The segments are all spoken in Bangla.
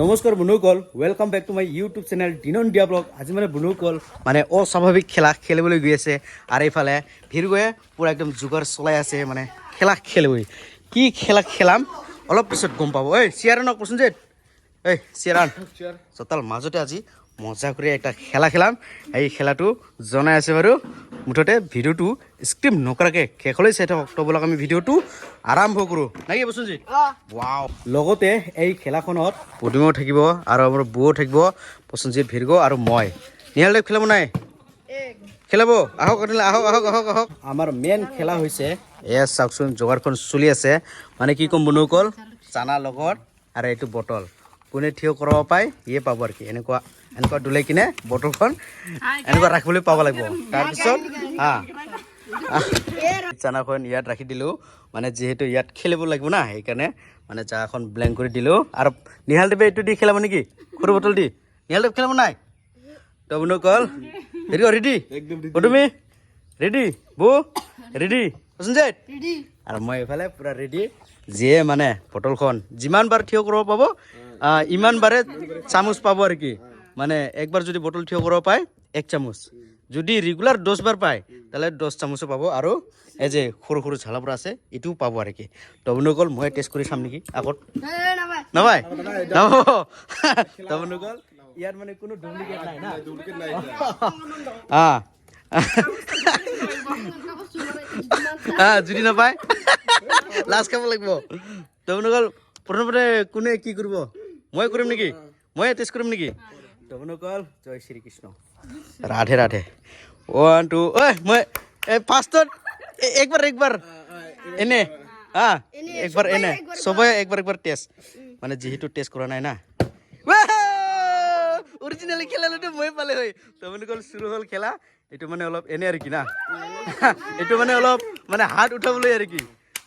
নমস্কাৰ বন্ধুসকল welcome back to my YouTube channel দিনন দিয়া ব্লগ আজি মানে বন্ধুসকল মানে অস্বাভাৱিক খেলা খেলিবলৈ গৈ আছে। আৰু এইফালে ভিৰগয়ে পূৰা একদম যোগাৰ চলাই আছে মানে খেলা খেলিবই কি খেলা খেলাম? অলপ পিছত গম পাব। ঐ চিয়াৰানক প্ৰসেনজিত এই চিয়াৰান। চোতাল মাজতে আজি মজা কৰি এটা খেলা খেলাম। এই খেলাটো জনাই আছে বাৰু। মুঠতে ভিডিঅ'টো স্ক্ৰিপ্ট নকৰাকৈ শেষলৈ চাই থাকক। তো আমি ভিডিঅ'টো আৰম্ভ কৰোঁ। নাকি প্ৰসেনজিত ৱাও লগতে এই খেলাখনত পদুমেও থাকিব আৰু আমাৰ বৌও থাকিব প্ৰসেনজিত ভিৰগ আৰু মই। নিহালদেৱ খেলাব নাই? খেলাব। আহক আহক আহক আহক আহক। আমাৰ মেইন খেলা হৈছে এয়া চাওকচোন যোগাৰখন চলি আছে। মানে কি ক'ম বন্ধুসকল? চানা লগত আৰু এইটো বটল। কোনে থিয় কৰাব পায় ইয়ে পাব আৰু কি। এনেকুৱা এনেকুৱা দোলাই কিনে বটলখন এনেকুৱা ৰাখিবলৈ পাব লাগিব। তাৰপিছত হা। চানাখন ইয়াত ৰাখি দিলোঁ। মানে যিহেতু ইয়াত খেলিব লাগিব না সেইকাৰণে মানে জাগাখন ব্লেংক কৰি দিলোঁ। আৰু নিহালদেৱে এইটো দি খেলাব নেকি? সৰু বটল দি। নিহালদেৱ খেলাব নাই? তো বন্ধুসকল ৰেডি ৰেডি তুমি ৰেডি বৌ? ৰেডি সঞ্জয় আৰু মই এইফালে পূৰা ৰেডি যিয়ে মানে বটলখন যিমান বাৰ থিয় কৰিব পাব ইমান বাৰে চামুচ পাব আৰু কি। মানে একবাৰ যদি বটল থিয় কৰিব পায় এক চামুচ। যদি ৰেগুলাৰ দহবাৰ পায় তাহলে দহ চামুচো পাব আৰু এই যে সৰু সৰু ঝালাবোৰ আছে এইটোও পাব আৰু কি তো বন্ধুসকল মই টেষ্ট কৰি চাম নেকি? আগত। নাপায় নাপাব তো বন্ধুসকল ইয়াত মানে কোনো ডুপ্লিকেট নাই না? হা হা যদি নাপায় লাজ খাব লাগিব। তো বন্ধুসকল প্ৰথমতে কোনে কি কৰিব? মই কৰিম নেকি? মই টেষ্ট কৰিম নেকি? তো বন্ধুসকল জয় শ্ৰীকৃষ্ণ ৰাধে ৰাধে ওৱান টু ঐ মই এই ফাৰ্ষ্টত এ- একবাৰ একবাৰ। এনে হা একবাৰ, এনে। চবে একবাৰ একবাৰ টেষ্ট মানে যিহেতু টেষ্ট কৰা নাই না। অৰিজিনেলি খেলালেতো মই পালে হয়। তো ক'ল চুৰু হ'ল খেলা। এইটো মানে অলপ এনে আৰু কি না। এইটো মানে অলপ মানে হাত উঠাবলৈ আৰু কি।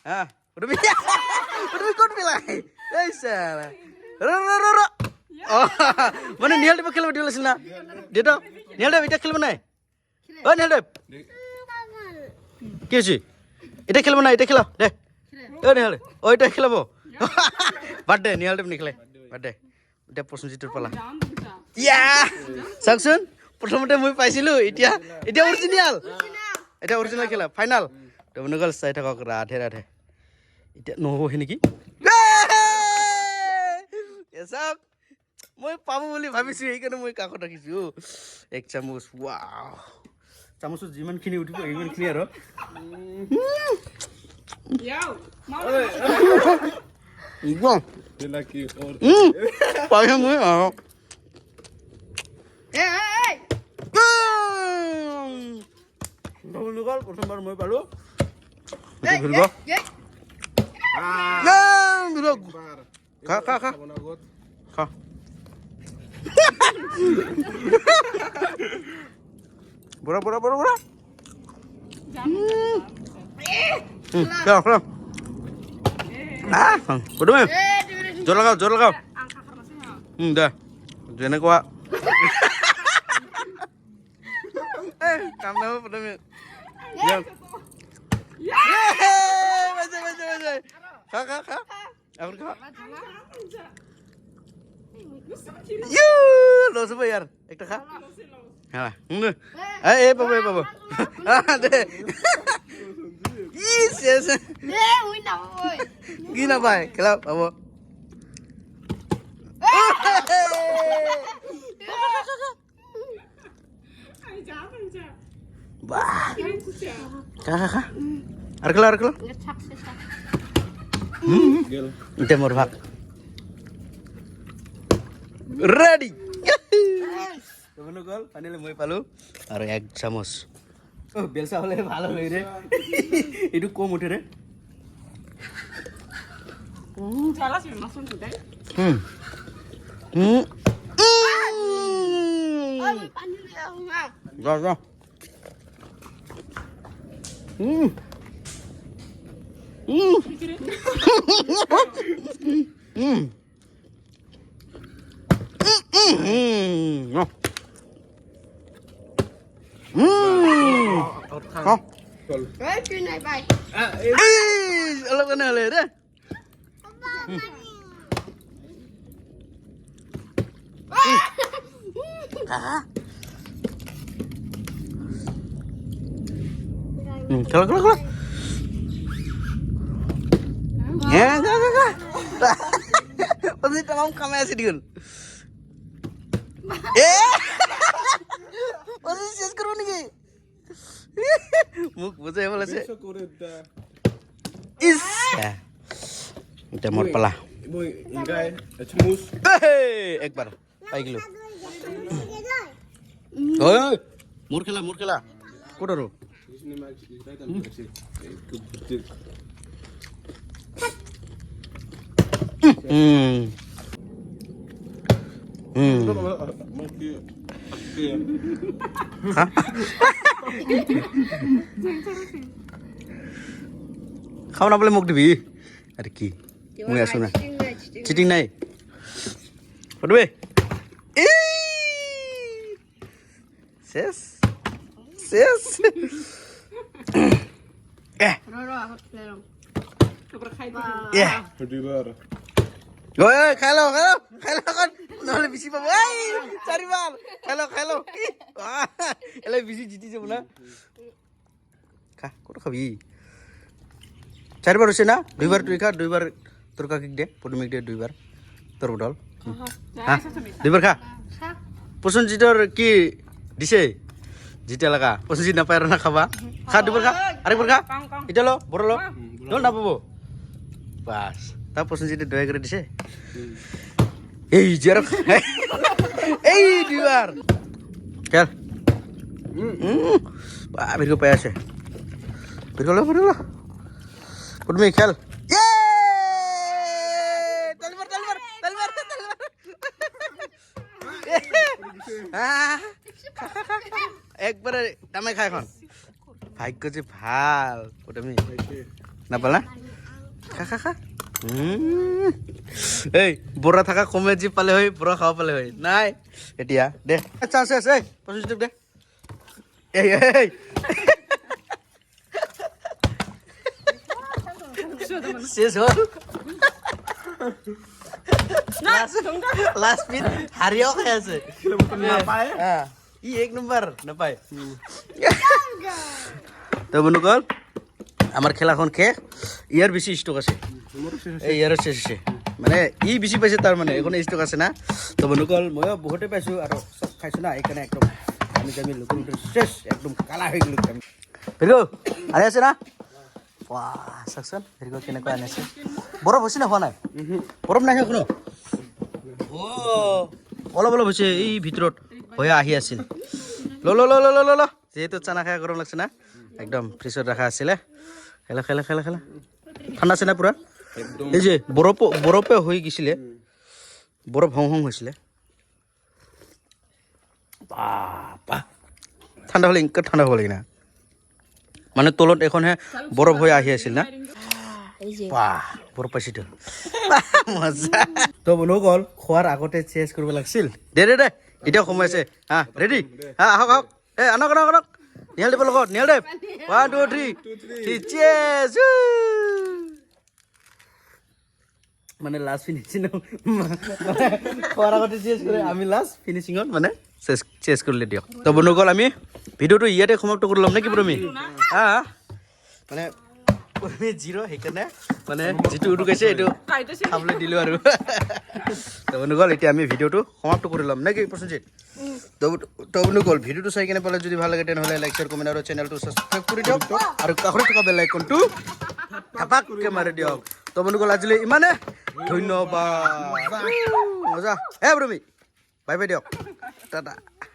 হা তুমি তুমি ক'ত পেলাই? এই ৰ ৰ ৰ। মানে নিহালদেৱক খেলিব দিব লাগিছিল না দেউতা নিহালদেৱ এতিয়া খেলিব নাই? অ' নিহালদেৱ কি হৈছে এতিয়া খেলিব নাই এতিয়া খেলা, দে। অ' নিহালদেৱ অ' এতিয়া খেলাব। বাদ দে নিহালদেৱ নেখেলে, বাদ দে। এতিয়া প্ৰশ্নজিতৰ পালা। ইয়া! চাওকচোন প্ৰথমতে মই পাইছিলোঁ, এতিয়া এতিয়া অৰিজিনেল এতিয়া অৰিজিনেল খেলা ফাইনেল বন্ধুসকল চাই থাকক, ৰাধে ৰাধে। এতিয়া নহ'বহে নেকি? এ চাওক মই পাব বুলি ভাবিছোঁ সেইকাৰণে মই কাষত ৰাখিছোঁ। এক চামুচ ৱাও চামুচত যিমানখিনি উঠিব সিমানখিনি আৰু। একদম মই আৰু। প্ৰথমবাৰ মই পালোঁ। এইটো ঘূৰিব ঘূৰক খা। খা খা খা বুঢ়া বুঢ়া বুঢ়া বুঢ়া খেলা খেলা পদুমে জোৰ লগাও জোৰ লগাও উম, দে যেনেকুৱা এই, কাম নহ'ব পদুমে যাওক। Yeay! বাজে, বাজে, বাজে। খা খা খা এখন খা ইউ লছ হ'ব ইয়াৰ। একটা খা। হ্যাঁ হুম দে। এই এই পাবো এই পাবো। আহ, দে। ই শেষ কি নাপায়? খেলা পাব। বাহ খা খা খা। আর খেলা আর খেলা এতিয়া মোৰ ভাগ ৰেডি গ'ল ফাইনেলি মই পালোঁ আৰু এক চামুচ অ' বেলচা হ'লে ভালো হ'লে ৰে এইটো কম উঠে ৰে উম। উম। উম। যা อืมเนาอืมเอเอเฮ้ยกินไหนไปเอ้ยเอแล้วกันเลยเด้อขาอืมขาขาขาเนี่ยขาขาขาตอนนี้ทำคำอะไสิดิคุ শেষ করব নাকি মুখ বুঝে বলেছে ইস এটা মোর পালা একবার পাই গেল মোর খেলা মোর খেলা কোটারো হুম খাও না বলে মুখ দিবি আরে কি মুই আছো না চিটিং নাই পড়বে শেষ শেষ এহ, ঐ খাই লওঁ খাই লওঁ খাই লওঁ অকণ নহ'লে বিচি পাব। এই চাৰিবাৰ। খাই লওঁ খাই লওঁ এলে বিচি জিতি যাব না। খা ক'ত খাবি? চাৰিবাৰ হৈছে না? দুইবাৰ তুই খা দুইবাৰ তোৰ কাকিক দে পদুমিক দে দুইবাৰ। তোৰ বটল হা দুইবাৰ খা। প্ৰচনজিতৰ কি দিছে? যেতিয়া লগা। প্ৰচনজিত নাপায় আৰু নাখাবা খা দুইবাৰ খা। আৰেকবাৰ খা। এতিয়া ল বৰ ল নাপাব। বাছ। তারপর যেটা দয়া করে দিছে? এই যে এই ডিবার বা বের করে আছে। বের করল বের করল। কুটমি খেল। ইয়ে! হ্যাঁ। একবারে টামে খায় এখন। ভাগ্য যে ভালো কুটমি না বলা খা খা খা। এই বড়া থাকা কমে যি পালে হয় বড়া খাব পালে হয় নাই এতিয়া দে। আচ্ছা আছে আছে পঁচিছ দে। এই এই। শেষ হল। লাস্ট পিন হারিয়াও খাই আছে। হ্যাঁ, ই এক নম্বৰ নাপায়। তো বন্ধুকল আমাৰ খেলাখন শেষ। ইয়াৰ বেছি ষ্টক আছে। এই ইয়াৰ শেষে মানে ই বেছি পাইছে তাৰ মানে এখন ষ্টক আছে না। তো বন্ধুসকল ময়ো বহুতে পাইছোঁ আৰু চব খাইছোঁ না সেইকাৰণে একদম আমি আমি লোকেল শেষ, একদম কালা হৈ গ'লোঁ আমি ভেৰিগ আনি আছে না? ৱা চাওকচোন ভেৰিগ কেনেকুৱা আনি আছে। বৰফ হৈছে না হোৱা নাই? বৰফ নাই কোনো? অলপ অলপ হৈছে, এই ভিতৰত হৈ আহি আছিল। ল ল ল ল ল ল যিহেতু চানা খাই গৰম লাগছে না। একদম ফ্ৰিজত ৰখা আছিলে। খেলা খেলা খেলা খেলা। ঠাণ্ডা আছে না পূৰা? এই যে বৰফ বৰফে হৈ গৈছিলে। বৰফ হং হং হৈছিলে। বাপা। ঠাণ্ডা হ'লে ইনকা ঠাণ্ডা হ'ব লাগে না। মানে তলত এখনহে বৰফ হৈ আহি আছিল না। বাহ। বৰফ পাইছিতো মজা। তো বন্ধুসকল খোৱাৰ আগতে চেঞ্জ কৰিব লাগিছিল। দে দে দে এতিয়া সময় আছে। হা ৰেডি হা আহক আহক। এ আনক আনক আনক। নিহাল দেৱ লগত Nihal Dev one two three change মানে লাষ্ট ফিনিচিং খোৱাৰ আগতে চেঞ্জ কৰে আমি লাষ্ট ফিনিচিঙত মানে চেঞ্জ চেঞ্জ কৰিলে দিয়ক তো বন্ধুসকল, আমি ভিডিঅ'টো ইয়াতে সমাপ্ত কৰি ল'ম নেকি প্ৰমি হা? মানে প্ৰমি জিৰ' সেইকাৰণে মানে যিটো উদুকাইছে এইটো খাবলৈ দিলোঁ আৰু। তো বন্ধুসকল, এতিয়া আমি ভিডিঅ'টো সমাপ্ত কৰি ল'ম নেকি প্ৰসেনজিৎ? তো তো বন্ধুসকল, ভিডিঅ'টো চাই কেনে পালে যদি ভালো লাগে, তেনেহ'লে লাইক শ্বেয়াৰ কমেণ্ট আৰু চেনেলটো ছাবস্ক্ৰাইব কৰি দিয়ক। আৰু কাষত থকা বেল আইকনটো ধাপাককৈ মাৰি দিয়ক তো বন্ধুসকল আজিলৈ ইমানে ধন্যবাদ মজা হে ব্ৰমি বাই বাই দিয়ক টাটা